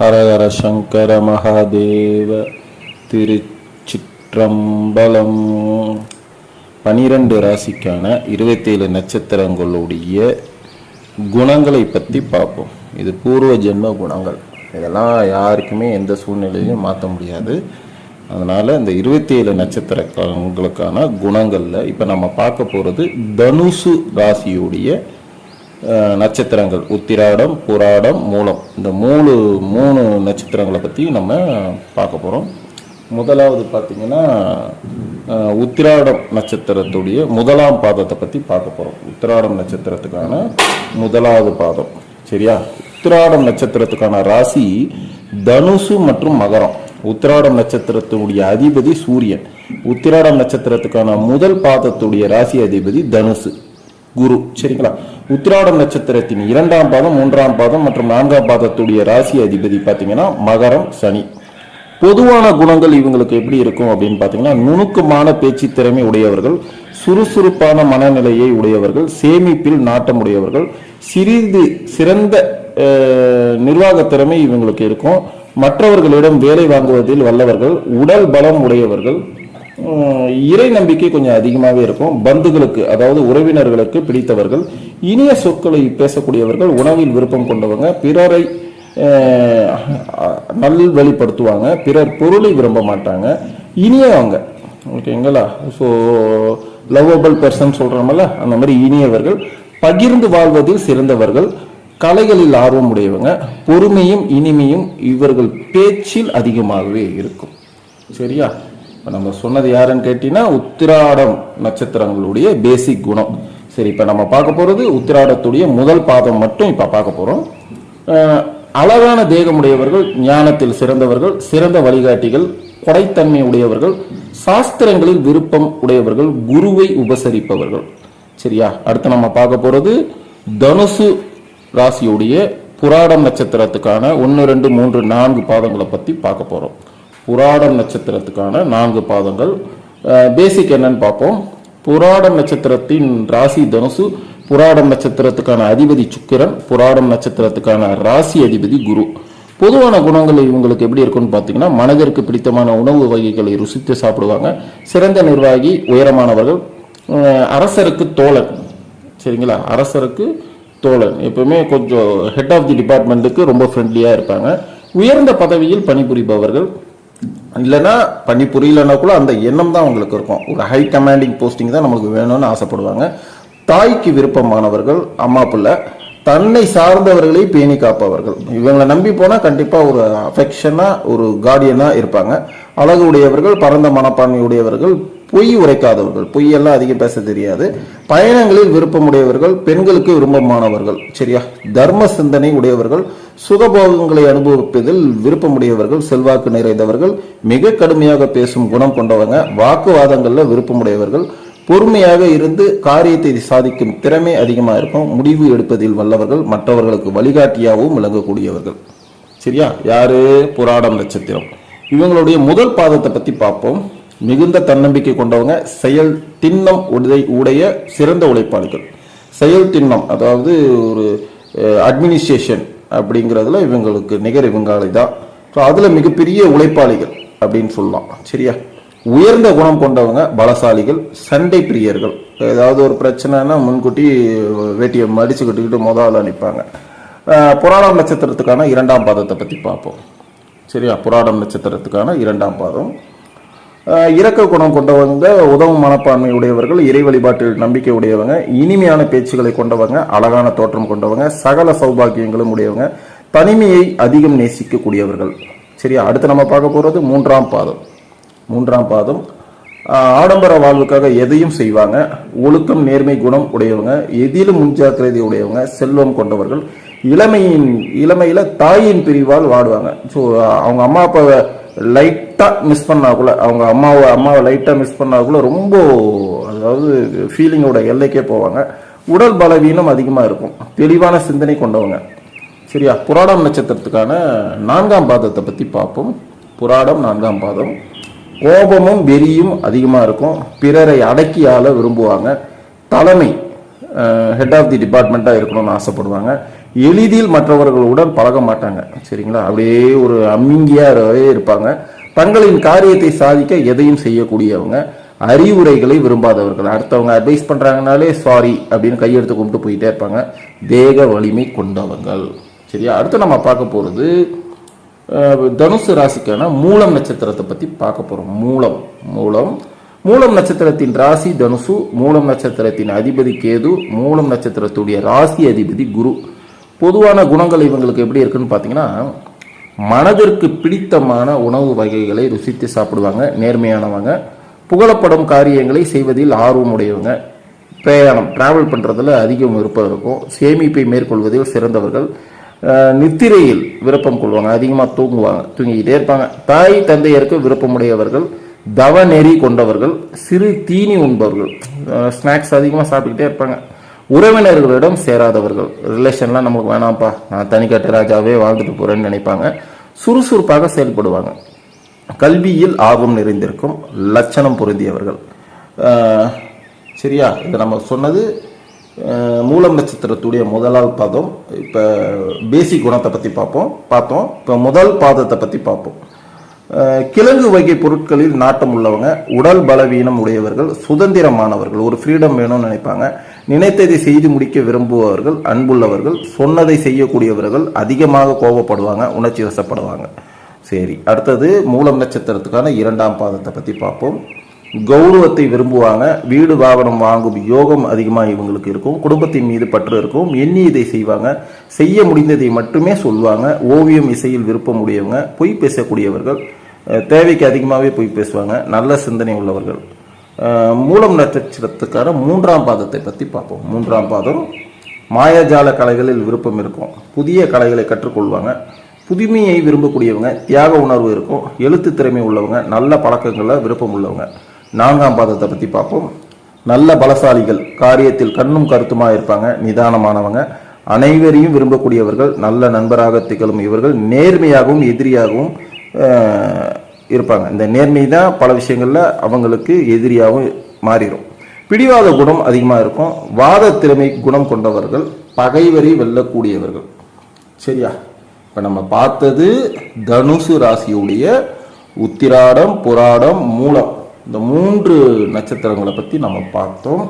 ஹரஹர சங்கர மகாதேவ திருச்சிற்றம்பலம். பனிரெண்டு ராசிக்கான இருபத்தேழு நட்சத்திரங்களுடைய குணங்களை பற்றி பார்ப்போம். இது பூர்வ ஜென்ம குணங்கள். இதெல்லாம் யாருக்குமே எந்த சூழ்நிலையிலும் மாற்ற முடியாது. அதனால் இந்த இருபத்தேழு நட்சத்திரங்களுக்கான குணங்களில் இப்போ நம்ம பார்க்க போகிறது தனுசு ராசியுடைய நட்சத்திரங்கள். உத்திராடம் புராடம் மூலம். இந்த மூணு மூணு நட்சத்திரங்களை பற்றி நம்ம பார்க்க போகிறோம் முதலாவது பார்த்திங்கன்னா உத்திராடம் நட்சத்திரத்துடைய முதலாம் பாதத்தை பற்றி பார்க்க போகிறோம் உத்திராடம் நட்சத்திரத்துக்கான முதலாவது பாதம். சரியா? உத்திராடம் நட்சத்திரத்துக்கான ராசி தனுசு மற்றும் மகரம். உத்திராடம் நட்சத்திரத்துடைய அதிபதி சூரியன். உத்திராடம் நட்சத்திரத்துக்கான முதல் பாதத்துடைய ராசி அதிபதி தனுசு. குரு. சரிங்களா? உத்திராடம் நட்சத்திரத்தின் இரண்டாம் பாதம் மூன்றாம் பாதம் மற்றும் நான்காம் பாதத்துடைய ராசி அதிபதி பார்த்தீங்கன்னா மகரம் சனி. பொதுவான குணங்கள் இவங்களுக்கு எப்படி இருக்கும் அப்படின்னு பார்த்தீங்கன்னா நுணுக்கமான பேச்சு திறமை உடையவர்கள் சுறுசுறுப்பான மனநிலையை உடையவர்கள் சேமிப்பில் நாட்டம் உடையவர்கள் சிறிது சிறந்த நிர்வாக திறமை இவங்களுக்கு இருக்கும். மற்றவர்களிடம் வேலை வாங்குவதில் வல்லவர்கள் உடல் பலம் உடையவர்கள் இறை நம்பிக்கை கொஞ்சம் அதிகமாகவே இருக்கும். பந்துகளுக்கு அதாவது உறவினர்களுக்கு பிடித்தவர்கள் இனிய சொற்களை பேசக்கூடியவர்கள் உணவில் விருப்பம் கொண்டவங்க பிறரை நல் நல்வழிப்படுத்துவாங்க பிறர் பொருளை விரும்ப மாட்டாங்க. இனியவங்க ஓகேங்களா? ஸோ லவ்வபிள் பர்சன் சொல்கிறோமல்ல அந்த மாதிரி இனியவர்கள். பகிர்ந்து வாழ்வதில் சிறந்தவர்கள். கலைகளில் ஆர்வம் உடையவங்க பொறுமையும் இனிமையும் இவர்கள் பேச்சில் அதிகமாகவே இருக்கும். சரியா? இப்போ நம்ம சொன்னது யாருன்னு கேட்டீங்கன்னா உத்திராடம் நட்சத்திரங்களுடைய பேசிக் குணம். சரி இப்போ நம்ம பார்க்க போகிறது உத்திராடத்துடைய முதல் பாதம் மட்டும் இப்போ பார்க்க போகிறோம் அழகான தேகமுடையவர்கள் ஞானத்தில் சிறந்தவர்கள் சிறந்த வழிகாட்டிகள் கொடைத்தன்மை உடையவர்கள் சாஸ்திரங்களில் விருப்பம் உடையவர்கள் குருவை உபசரிப்பவர்கள். சரியா? அடுத்து நம்ம பார்க்க போகிறது தனுசு ராசியுடைய புராடம் நட்சத்திரத்துக்கான ஒன்று ரெண்டு மூன்று நான்கு பாதங்களை பற்றி பார்க்க போகிறோம் புராடம் நட்சத்திரத்துக்கான நான்கு பாதங்கள். பேசிக் என்னன்னு பார்ப்போம். புராடம் நட்சத்திரத்தின் ராசி தனுசு புராடம் நட்சத்திரத்துக்கான அதிபதி சுக்கிரன் புராடம் நட்சத்திரத்துக்கான ராசி அதிபதி குரு. பொதுவான குணங்கள் இவங்களுக்கு எப்படி இருக்கும்னு பார்த்தீங்கன்னா மனதிற்கு பிடித்தமான உணவு வகைகளை ருசித்து சாப்பிடுவாங்க. சிறந்த நிர்வாகி உயரமானவர்கள். அரசருக்கு தோழன். சரிங்களா? அரசருக்கு தோழன். எப்பவுமே கொஞ்சம் ஹெட் ஆஃப் தி டிபார்ட்மெண்ட்டுக்கு ரொம்ப ஃப்ரெண்ட்லியாக இருப்பாங்க. உயர்ந்த பதவியில் பணிபுரிபவர்கள். இல்லைன்னா பண்ணி புரியலன்னா கூட அந்த எண்ணம் தான் அவங்களுக்கு இருக்கும். ஒரு ஹை கமாண்டிங் போஸ்டிங் தான் நம்மளுக்கு வேணும்னு ஆசைப்படுவாங்க. தாய்க்கு விருப்பமானவர்கள் அம்மா பிள்ளை தன்னை சார்ந்தவர்களை பேணி காப்பவர்கள். இவங்களை நம்பி போனால் கண்டிப்பாக ஒரு அஃபெக்ஷனாக ஒரு கார்டியனாக இருப்பாங்க. அழகு உடையவர்கள் பரந்த மனப்பான்மை உடையவர்கள் பொய் உரைக்காதவர்கள். பொய்யெல்லாம் அதிகம் பேச தெரியாது. பயணங்களில் விருப்பமுடையவர்கள் பெண்களுக்கு விருப்பமானவர்கள். சரியா? தர்ம சிந்தனை உடையவர்கள் சுகபோகங்களை அனுபவிப்பதில் விருப்பமுடையவர்கள் செல்வாக்கு நிறைந்தவர்கள் மிக கடுமையாக பேசும் குணம் கொண்டவங்க வாக்குவாதங்களில் விருப்பமுடையவர்கள் பொறுமையாக இருந்து காரியத்தை சாதிக்கும் திறமை அதிகமாக இருக்கும் முடிவு எடுப்பதில் வல்லவர்கள் மற்றவர்களுக்கு வழிகாட்டியாகவும் விளங்கக்கூடியவர்கள். சரியா? யாரு? புராடம் நட்சத்திரம். இவங்களுடைய முதல் பாதத்தை பற்றி பார்ப்போம். மிகுந்த தன்னம்பிக்கை கொண்டவங்க செயல் திண்ணம் உடை உடைய சிறந்த உழைப்பாளிகள். செயல் திண்ணம் அதாவது ஒரு அட்மினிஸ்ட்ரேஷன் அப்படிங்கிறதுல இவங்களுக்கு நிகர் இவங்காளி தான். ஸோ அதில் மிகப்பெரிய உழைப்பாளிகள் அப்படின்னு சொல்லலாம். சரியா? உயர்ந்த குணம் கொண்டவங்க பலசாலிகள் சண்டை பிரியர்கள். ஏதாவது ஒரு பிரச்சனைனா முன்கூட்டி வேட்டியை மடிச்சு கட்டிக்கிட்டு முதல்ல நிற்பாங்க புராணம் நட்சத்திரத்துக்கான இரண்டாம் பாதத்தை பற்றி பார்ப்போம். சரியா? புராடம் நட்சத்திரத்துக்கான இரண்டாம் பாதம். இரக்க குணம் கொண்டவங்க உதவும் மனப்பான்மை உடையவர்கள் இறை வழிபாட்டில் நம்பிக்கை உடையவங்க இனிமையான பேச்சுகளை கொண்டவங்க அழகான தோற்றம் கொண்டவங்க சகல சௌபாகியங்களும் உடையவங்க தனிமையை அதிகம் நேசிக்கக்கூடியவர்கள். சரியா? அடுத்து நம்ம பார்க்க போகிறது மூன்றாம் பாதம். மூன்றாம் பாதம் ஆடம்பர வாழ்வுக்காக எதையும் செய்வாங்க ஒழுக்கம் நேர்மை குணம் உடையவங்க எதிலும் முன்ஜாக்கிரதை உடையவங்க செல்வம் கொண்டவர்கள் இளமையின் இளமையில் தாயின் பிரிவால் வாடுவாங்க. ஸோ அவங்க அம்மா அப்பாவை லைட் லைட்டாக மிஸ் பண்ணா கூட அவங்க அம்மாவை அம்மாவை லைட்டாக மிஸ் பண்ணா கூட ரொம்ப அதாவது ஃபீலிங்கோட எல்லைக்கே போவாங்க. உடல் பலவீனம் அதிகமாக இருக்கும். தெளிவான சிந்தனை கொண்டவங்க. சரியா? புராடம் நட்சத்திரத்துக்கான நான்காம் பாதத்தை பற்றி பார்ப்போம். புராடம் நான்காம் பாதம். கோபமும் வெறியும் அதிகமாக இருக்கும். பிறரை அடக்கி ஆள விரும்புவாங்க. தலைமை ஹெட் ஆஃப் தி டிபார்ட்மெண்ட்டாக இருக்கணும்னு ஆசைப்படுவாங்க. எளிதில் மற்றவர்களுடன் பழக மாட்டாங்க. சரிங்களா? அப்படியே ஒரு அம்மிங்கியாகவே இருப்பாங்க. தங்களின் காரியத்தை சாதிக்க எதையும் செய்யக்கூடியவங்க அறிவுரைகளை விரும்பாதவர்கள். அடுத்தவங்க அட்வைஸ் பண்ணுறாங்கனாலே சாரி அப்படின்னு கையெடுத்து கும்பிட்டு போயிட்டே இருப்பாங்க. தேக வலிமை கொண்டவங்கள் சரியா? அடுத்து நம்ம பார்க்க போகிறது தனுசு ராசிக்கான மூலம் நட்சத்திரத்தை பற்றி பார்க்க போகிறோம் மூலம் மூலம். மூலம் நட்சத்திரத்தின் ராசி தனுசு மூலம் நட்சத்திரத்தின் அதிபதி கேது மூலம் நட்சத்திரத்துடைய ராசி அதிபதி குரு. பொதுவான குணங்கள் இவங்களுக்கு எப்படி இருக்குன்னு பார்த்தீங்கன்னா மனதிற்கு பிடித்தமான உணவு வகைகளை ருசித்து சாப்பிடுவாங்க நேர்மையானவங்க. புகழப்படும் காரியங்களை செய்வதில் ஆர்வமுடையவங்க. பிரயாணம் டிராவல் பண்ணுறதுல அதிகம் விருப்பம் இருக்கும். சேமிப்பை மேற்கொள்வதில் சிறந்தவர்கள். நித்திரையில் விருப்பம் கொள்வாங்க அதிகமாக தூங்குவாங்க தூங்கிக்கிட்டே இருப்பாங்க. தாய் தந்தையருக்கு விருப்பமுடையவர்கள் தவ நெறி கொண்டவர்கள் சிறு தீனி உண்பவர்கள். ஸ்நாக்ஸ் அதிகமாக சாப்பிட்டுக்கிட்டே இருப்பாங்க. உறவினர்களிடம் சேராதவர்கள். ரிலேஷன்லாம் நமக்கு வேணாம்ப்பா. நான் தனிக்கட்டு ராஜாவே வாழ்ந்துட்டு போகிறேன்னு நினைப்பாங்க. சுறுசுறுப்பாக செயல்படுவாங்க. கல்வியில் ஆர்வம் நிறைந்திருக்கும். லட்சணம் பொருந்தியவர்கள். சரியா? இதை நம்ம சொன்னது மூலம் நட்சத்திரத்துடைய முதலால் பாதம். இப்போ பேசிக் குணத்தை பற்றி பார்ப்போம். பார்த்தோம். இப்போ முதல் பாதத்தை பற்றி பார்ப்போம். கிழங்கு வகை பொருட்களில் நாட்டம் உள்ளவங்க உடல் பலவீனம் உடையவர்கள் சுதந்திரமானவர்கள். ஒரு ஃப்ரீடம் வேணும்னு நினைப்பாங்க. நினைத்ததை செய்து முடிக்க விரும்புபவர்கள் அன்புள்ளவர்கள் சொன்னதை செய்யக்கூடியவர்கள் அதிகமாக கோபப்படுவாங்க உணர்ச்சி வசப்படுவாங்க. சரி அடுத்தது மூலம் நட்சத்திரத்துக்கான இரண்டாம் பாதத்தை பற்றி பார்ப்போம். கௌரவத்தை விரும்புவாங்க வீடு வாகனம் வாங்கும் யோகம் அதிகமாக இவங்களுக்கு இருக்கும் குடும்பத்தின் மீது பற்று இருக்கும் எண்ணி இதை செய்வாங்க செய்ய முடிந்ததை மட்டுமே சொல்லுவாங்க ஓவியம் இசையில் விருப்பம் உடையவங்க பொய் பேசக்கூடியவர்கள் தேவைக்கு அதிகமாகவே பொய் பேசுவாங்க நல்ல சிந்தனை உள்ளவர்கள். மூலம் நட்சத்திரத்துக்கான மூன்றாம் பாதத்தை பற்றி பார்ப்போம். மூன்றாம் பாதம் மாயாஜால கலைகளில் விருப்பம் இருக்கும். புதிய கலைகளை கற்றுக்கொள்வாங்க. புதுமையை விரும்பக்கூடியவங்க தியாக உணர்வு இருக்கும். எழுத்து திறமை உள்ளவங்க நல்ல பழக்கங்களில் விருப்பம் உள்ளவங்க. நான்காம் பாதத்தை பற்றி பார்ப்போம். நல்ல பலசாலிகள் காரியத்தில் கண்ணும் கருத்துமாக இருப்பாங்க நிதானமானவங்க. அனைவரையும் விரும்பக்கூடியவர்கள் நல்ல நண்பராக திகழும் இவர்கள் நேர்மையாகவும் எதிரியாகவும் இருப்பாங்க. இந்த நேர்மை தான் பல விஷயங்களில் அவங்களுக்கு எதிரியாகவும் மாறிடும் பிடிவாத குணம் அதிகமாக இருக்கும். வாத திறமை குணம் கொண்டவர்கள் பகைவரை வெல்லக்கூடியவர்கள். சரியா? இப்போ நம்ம பார்த்தது தனுசு ராசியுடைய உத்திராடம் புராடம் மூலம். இந்த மூன்று நட்சத்திரங்களை பற்றி நம்ம பார்த்தோம்.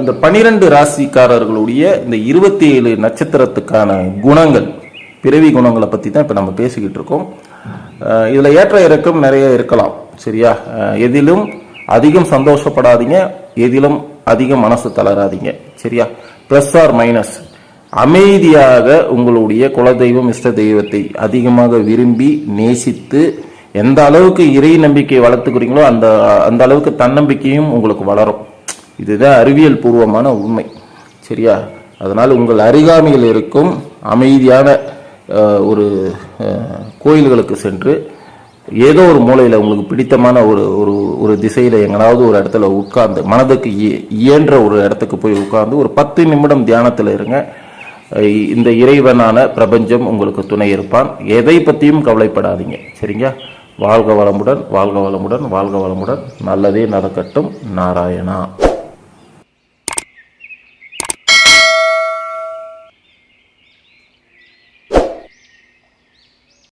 இந்த பனிரெண்டு ராசிக்காரர்களுடைய இந்த இருபத்தி ஏழு நட்சத்திரத்துக்கான குணங்கள் பிறவி குணங்களை பற்றி தான் இப்போ நம்ம பேசிக்கிட்டு இருக்கோம். இதில் ஏற்ற இறக்கம் நிறைய இருக்கலாம் சரியா? எதிலும் அதிகம் சந்தோஷப்படாதீங்க எதிலும் அதிகம் மனசு தளராதீங்க சரியா? ப்ளஸ் ஆர் மைனஸ் அமைதியாக உங்களுடைய குலதெய்வம் இஷ்ட தெய்வத்தை அதிகமாக விரும்பி நேசித்து எந்த அளவுக்கு இறை நம்பிக்கை வளர்த்துக்கிறீங்களோ அந்த அந்த அளவுக்கு தன்னம்பிக்கையும் உங்களுக்கு வளரும். இதுதான் அறிவியல் பூர்வமான உண்மை சரியா? அதனால் உங்கள் அருகாமையில் இருக்கும் அமைதியான ஒரு கோயில்களுக்கு சென்று ஏதோ ஒரு மூலையில் உங்களுக்கு பிடித்தமான ஒரு ஒரு ஒரு திசையில் எங்கனாவது ஒரு இடத்துல உட்கார்ந்து மனதுக்கு இயன்ற ஒரு இடத்துக்கு போய் உட்கார்ந்து ஒரு பத்து நிமிடம் தியானத்தில் இருங்க. இந்த இறைவனான பிரபஞ்சம் உங்களுக்கு துணை இருப்பான். எதை பற்றியும் கவலைப்படாதீங்க. சரிங்க வாழ்க வளமுடன் வாழ்க வளமுடன் வாழ்க வளமுடன். நல்லதே நடக்கட்டும். நாராயணா.